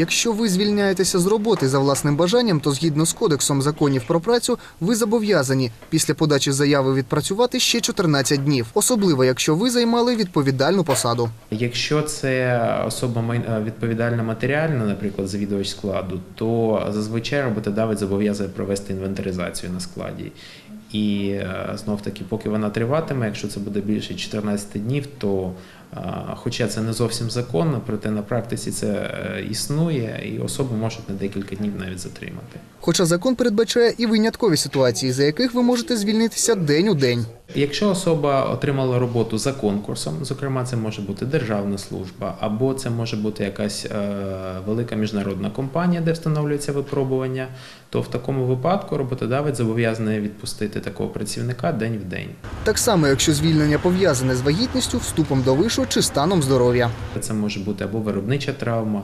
Якщо ви звільняєтеся з роботи за власним бажанням, то згідно з кодексом законів про працю, ви зобов'язані після подачі заяви відпрацювати ще 14 днів, особливо якщо ви займали відповідальну посаду. Якщо це особа е, відповідальна матеріально, наприклад, завідувач складу, то зазвичай роботодавець зобов'язує провести інвентаризацію на складі. І знов таки, поки вона триватиме, якщо це буде більше 14 днів, то е, хоча це не зовсім законно, проте на практиці це е, існує, і особу можуть на декілька днів навіть затримати. Хоча закон передбачає і виняткові ситуації, за яких ви можете звільнитися день у день. Якщо особа отримала роботу за конкурсом, зокрема, це може бути державна служба, або це може бути якась е, велика міжнародна компанія, де встановлюється випробування, то в такому випадку роботодавець зобов'язаний відпустити такого працівника день в день. Так само, якщо звільнення пов'язане з вагітністю, вступом до вишу чи станом здоров'я. Це може бути або виробнича травма,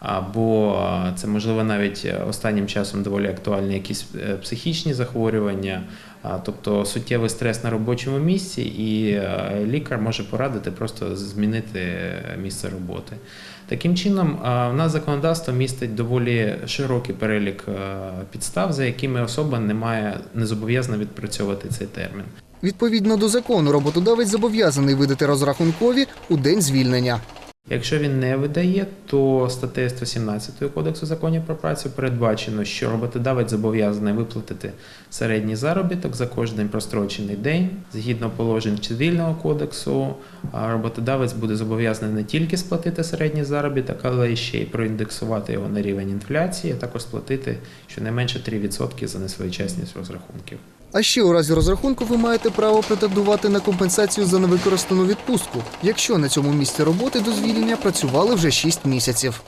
або е, це можливо навіть е, останнім часом доволі актуальні якісь е, психічні захворювання, тобто суттєвий стрес на робочому місці, і лікар може порадити просто змінити місце роботи. Таким чином, в нас законодавство містить доволі широкий перелік підстав, за якими особа не має не зобов'язана відпрацьовувати цей термін. Відповідно до закону, роботодавець зобов'язаний видати розрахункові у день звільнення. Якщо він не видає, то статтею 117 Кодексу законів про працю передбачено, що роботодавець зобов'язаний виплатити середній заробіток за кожен прострочений день. Згідно положень Цивільного кодексу, роботодавець буде зобов'язаний не тільки сплатити середній заробіток, але ще й проіндексувати його на рівень інфляції, а також сплатити щонайменше 3% за несвоєчасність розрахунків. А ще у разі розрахунку ви маєте право претендувати на компенсацію за невикористану відпустку, якщо на цьому місці роботи до звільнення працювали вже 6 місяців.